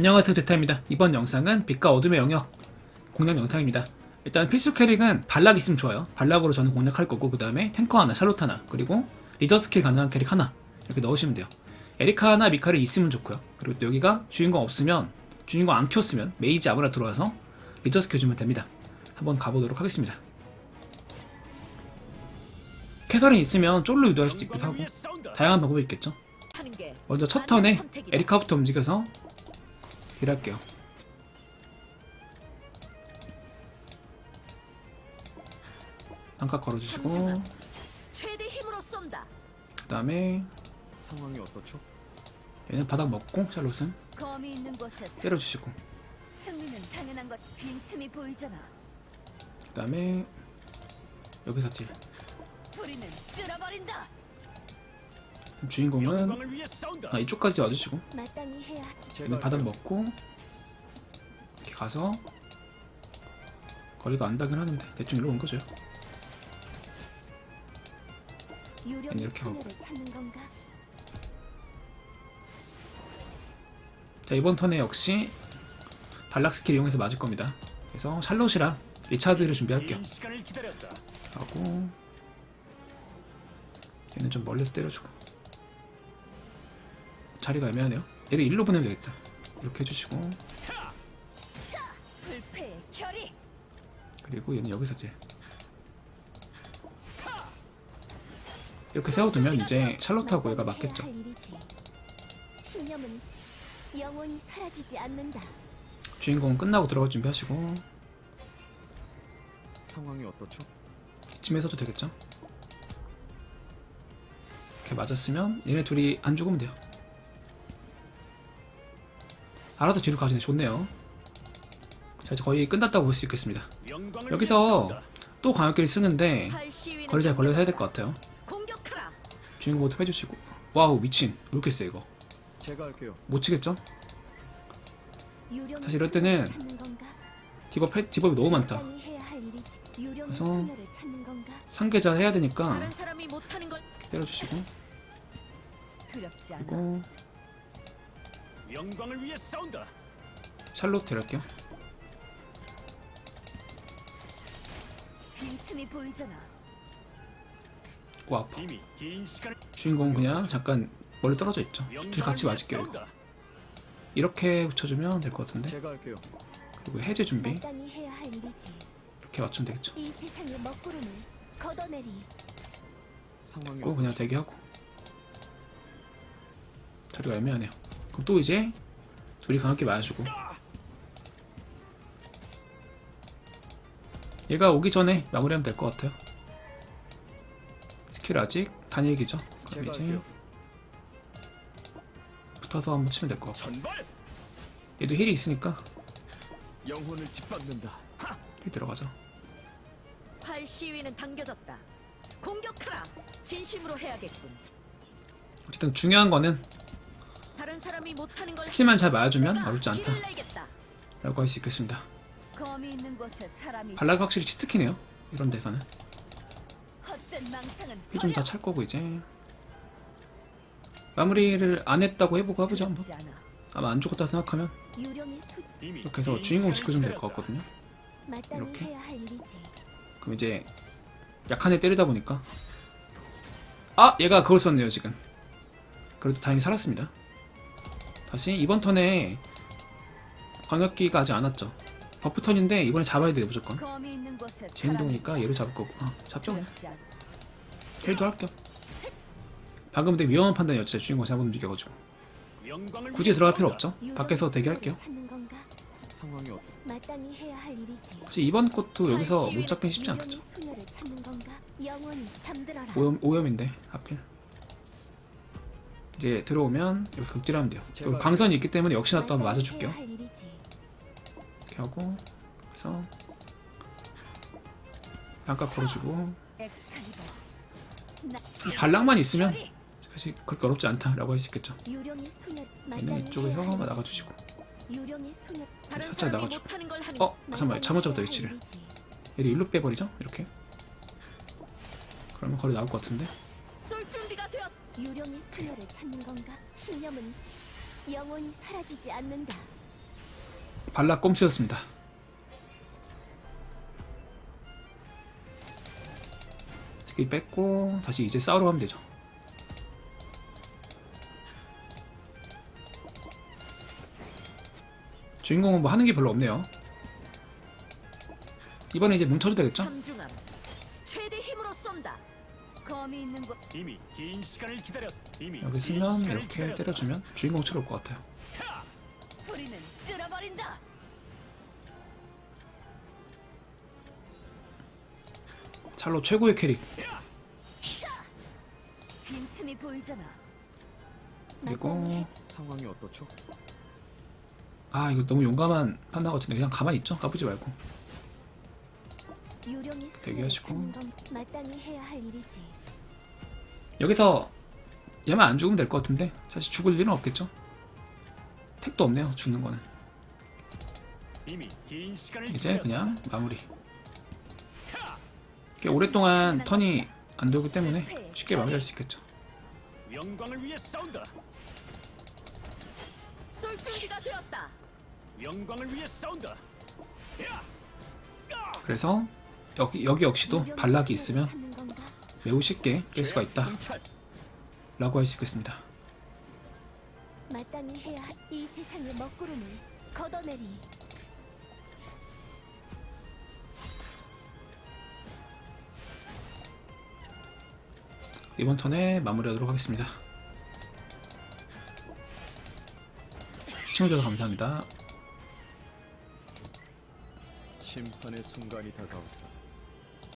안녕하세요 데타입니다. 이번 영상은 빛과 어둠의 영역 공략 영상입니다. 일단 필수 캐릭은 발락 있으면 좋아요. 발락으로 저는 공략할 거고 그 다음에 탱커 하나 샬롯 하나 그리고 리더 스킬 가능한 캐릭 하나 이렇게 넣으시면 돼요. 에리카나 미카를 있으면 좋고요. 그리고 또 여기가 주인공 없으면 주인공 안 켰으면 메이지 아무나 들어와서 리더 스킬 주면 됩니다. 한번 가보도록 하겠습니다. 캐서린 있으면 쫄로 유도할 수도 있기도 하고 다양한 방법이 있겠죠? 먼저 첫 턴에. 에리카부터 움직여서 딜할게요. 한칸 걸어주시고. 최대 힘으로 쏜다. 그 다음에 상황이 어떻죠? 얘는 바닥 먹고 샬롯은 검이 있는 곳에서 때려주시고 승리는 당연한 것. 빈틈이 보이잖아. 그 다음에 여기서 딜 우리는 쓸어버린다. 주인공은. 아, 이쪽까지 와주시고. 얘는 바닥 먹고 이렇게 가서 거리가 안 닿긴 하는데 대충 일로 온 거죠 유령의 이렇게 하고. 자 이번 턴에 역시 발락 스킬 이용해서 맞을 겁니다 그래서 샬롯이랑 리차드를 준비할게요. 하고 얘는 좀 멀리서 때려주고 자리가 애매하네요. 얘를 일로 보내면 되겠다. 이렇게 해주시고. 그리고 얘는 여기서 이제 이렇게 세워두면 이제 샬롯하고 얘가 맞겠죠. 주인공은 끝나고 들어갈 준비하시고. 상황이 어떻죠? 이쯤에서도 되겠죠? 이렇게 맞았으면 얘네 둘이 안 죽으면 돼요 알아서 뒤로 가시네 좋네요 자 이제 거의 끝났다고 볼 수 있겠습니다 여기서. 또 강력기를 쓰는데 거리 잘 벌려서 해야 될 것 같아요. 주인공부터 해주시고 와우 미친 왜 이렇게 세 이거 제가 할게요. 못 치겠죠? 사실 이럴 때는? 디버프, 해- 디버프 너무 많다 그래서? 상계자 해야 되니까 때려주시고. 그리고 영광을 위해 싸운다. 샬롯 데려갈게요 빈틈이 보이잖아. 오 아파 이미 긴 시간. 주인공 그냥 잠깐 멀리 떨어져 있죠 둘이 같이 맞을게요 이거. 이렇게 붙여주면 될 것 같은데 제가 할게요. 그리고 해제 준비 마땅히 해야 할 일이지. 이렇게 맞추면 되겠죠 이 세상의 먹구름을 걷어내리. 상황이 고 그냥 대기하고 자리가 애매하네요 그럼 또 이제 둘이 강하게 맞아주고 얘가 오기 전에 마무리하면 될 것 같아요 스킬 아직 단일기죠 그럼 이제. 붙어서 한번 치면 될 것 같고. 얘도 힐이 있으니까 영혼을 짓밟는다. 힐 들어가죠 팔 시위는 당겨졌다. 공격하라. 진심으로 해야겠군. 어쨌든 중요한 거는 다른 사람이 못하는 걸 스킬만 잘 맞아주면 어렵지 않다. 라고 할 수 있겠습니다 발라가 확실히 치트키네요 이런 데서는 헛된 망상은 힐좀 다. 찰 거고 이제 마무리를 안 했다고 해보고 해보죠 한번. 아마 안 죽었다 생각하면 이렇게 해서 긴 주인공 지켜주면 될 것. 같거든요 이렇게? 그럼 이제 약한 애 때리다 보니까 아 얘가 그걸 썼네요 지금 그래도 다행히 살았습니다 다시 이번 턴에 광역기가 아직 안 왔죠. 버프 턴인데 이번에 잡아야 돼요 무조건. 제니동이니까? 얘를 잡을 거고. 아, 잡죠. 힐도 할게요. 방금 근데 위험한 판단이었죠 주인공 잘못 움직여가지고. 굳이 들어갈 필요. 없죠? 밖에서 대기할게요. 사실 이번 것도 여기서 팔못 잡긴 쉽지 않겠죠. 오염, 오염인데 하필 이제 들어오면 여기서 극딜하면 돼요 또. 광선이 있기 때문에 역시나 또 한번 맞아줄게요. 이렇게 하고 그래서 반값 걸어주고 발락만 있으면 결의. 사실 그렇게 어렵지 않다라고 할 수 있겠죠. 얘는 이쪽에서 할 나가주시고 살짝 나가주고. 어? 잠깐만 잘못 잡았다 위치를. 얘를 일로 빼버리죠 이렇게 그러면 거리 나올 것 같은데. 유령의 소멸을 찾는 건가? 신념은 영원히 사라지지 않는다. 발락 꼼수였습니다. 스킬 뺐고 다시 이제 싸우러 가면 되죠. 주인공은 뭐 하는 게 별로 없네요. 이번에 이제 뭉쳐도 되겠죠? 최대 힘으로 쏜다. 검이 있는 곳. 이미 긴 시간을 기다렸. 이미 여기 긴 쓰면 이렇게. 때려주면 주인공 치러 올것 같아요. 뿌리는 쓸어버린다. 찰로 최고의 캐릭. 빈틈이 보이잖아. 그리고 상황이 어떻죠? 아 이거 너무 용감한 판단 같은데 그냥 가만히 있죠? 까부지 말고. 대기하시고. 잡는 건 마땅히 해야 할 일이지. 여기서 얘만 안 죽으면 될 것 같은데 사실 죽을 일은 없겠죠? 택도 없네요 죽는 거는 이제. 그냥 마무리 꽤 오랫동안 턴이 안 돌기 때문에 쉽게 마무리할 수 있겠죠 영광을 위해 싸운다. 쏠 준비가 되었다. 영광을 위해 싸운다. 야! 그래서 여기, 여기 역시도 발락이 있으면? 매우 쉽게 깰 수가 있다. 라고 할 수 있겠습니다 마땅히 해야 할이 세상의 먹구름을 걷어내리. 이번 턴에 마무리하도록 하겠습니다 시청해주셔서 감사합니다 심판의 순간이 다가온다.